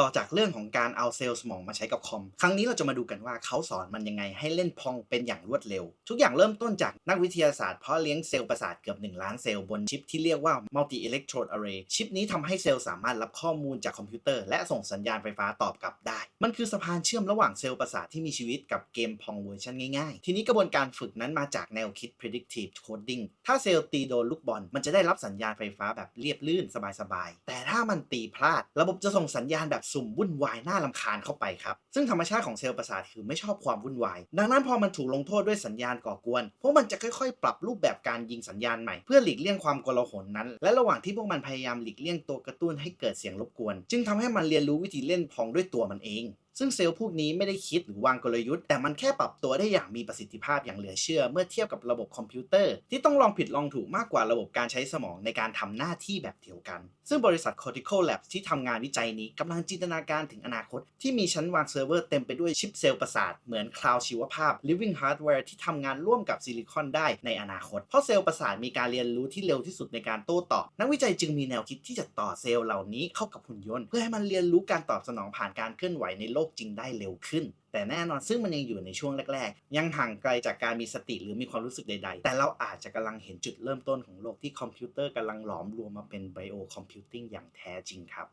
ต่อจากเรื่องของการเอาเซลล์สมองมาใช้กับคอม ครั้งนี้เราจะมาดูกันว่าเขาสอนมันยังไงให้เล่นพองเป็นอย่างรวดเร็ว ทุกอย่างเริ่มต้นจากนักวิทยาศาสตร์เพาะเลี้ยงเซลล์ประสาทเกือบ 1 ล้านเซลล์บนชิปที่เรียกว่า multi electrode array ชิปนี้ทำให้เซลล์สามารถรับข้อมูลจากคอมพิวเตอร์และส่งสัญญาณไฟฟ้าตอบกลับได้ มันคือสะพานเชื่อมระหว่างเซลล์ประสาทที่มีชีวิตกับเกมพองเวอร์ชันง่ายๆ ทีนี้กระบวนการฝึกนั้นมาจากแนวคิด predictive coding ถ้าเซลล์ตีโดนลูกบอลมันจะได้รับสัญญาณไฟฟ้าแบบเรียบลื่นสบายๆแต่ถ้ามันตีพลาด ระบบจะส่งสัญญาณแบบสุ่มวุ่นวายน่าลำคาญเข้าไปครับ ซึ่งธรรมชาติของเซลล์ประสาทคือไม่ชอบความวุ่นวาย ดังนั้นพอมันถูกลงโทษด้วยสัญญาณก่อกวน พวกมันจะค่อยๆ ปรับรูปแบบการยิงสัญญาณใหม่ เพื่อหลีกเลี่ยงความโกลาหลนั้น และระหว่างที่พวกมันพยายามหลีกเลี่ยงตัวกระตุ้นให้เกิดเสียงรบกวน จึงทำให้มันเรียนรู้วิธีเล่นพองด้วยตัวมันเอง ซึ่งเซลล์พวกนี้ไม่ได้คิดหรือวางกลยุทธ์ แต่มันแค่ปรับตัวได้อย่างมีประสิทธิภาพอย่างเหลือเชื่อ เมื่อเทียบกับระบบคอมพิวเตอร์ ที่ต้องลองผิดลองถูกมากกว่าระบบการใช้สมองในการทำหน้าที่แบบเดียวกัน ซึ่งบริษัท Cortical Labs ที่ทำงานวิจัยนี้กำลังจินตนาการถึงอนาคต ที่มีชั้นวางเซิร์ฟเวอร์เต็มไปด้วยชิปเซลล์ประสาทเหมือนคลาวด์ชีวภาพ living hardware ที่ทำงานร่วมกับซิลิคอนได้ในอนาคต เพราะเซลล์ประสาทมีการเรียนรู้ที่เร็วที่สุดในการโต้ตอบ นักวิจัยจึงมีแนวคิดที่จะต่อเซลล์เหล่านี้เข้ากับหุ่นยนต์ เพื่อให้มันเรียนรู้การตอบสนองผ่านการเคลื่อนไหวในโลกจริงได้เร็วขึ้น แต่แน่นอนซึ่งมันยังอยู่ในช่วงแรก ๆ ยังห่างไกลจากการมีสติหรือมีความรู้สึกใด ๆ แต่เราอาจจะกำลังเห็นจุดเริ่มต้นของโลกที่คอมพิวเตอร์กำลังหลอมรวมมาเป็นไบโอคอมพิวติ้งอย่างแท้จริงครับ